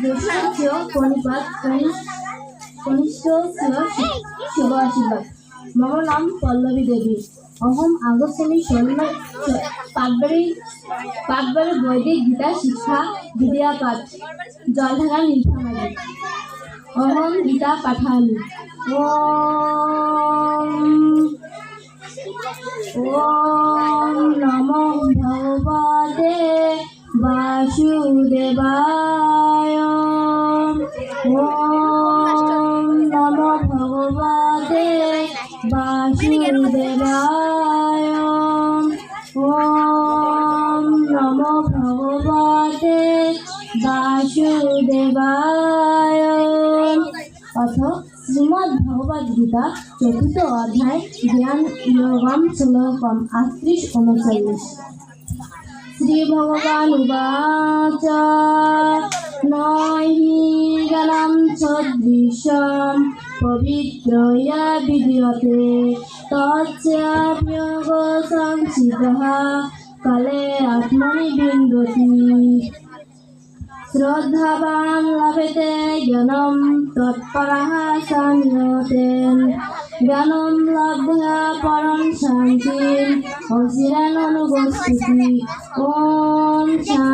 জ্যোতিষীয় পরিবার কনিষ্ঠ শুভ আশীর্বাদ মম নাম পল্লবী দেবী অহম আগস্টনী শর্মা পাটবাড়ি পাটবাড়ি বৈদিক গীতা শিক্ষা বিদ্যা পাঠ জলধারা নীলফামারী অহম গীতা পাঠামি ও ও বাসুদেবায় ওম নমো ভগবতে বাসুদেবায় ওম নমো ভগবতে বাসুদেবায় অথ শ্রীমদ্ ভগবদ গীতা চতুর্থ অধ্যায় জ্ঞান যোগম শ্লোকম আটত্রিশ উনচল্লিশ উবাচ নহি জ্ঞানম সদৃশম পবিত্রয়া বিদ্যতে তস্যাপ্যগ সংসিতः কালে আত্মনি বিন্দতি শ্রদ্ধাবান লভেতে জ্ঞানম তৎপরা সংযতে জ্ঞানম লব্ধা পরম ওম শান্তি শান্তি শান্তি।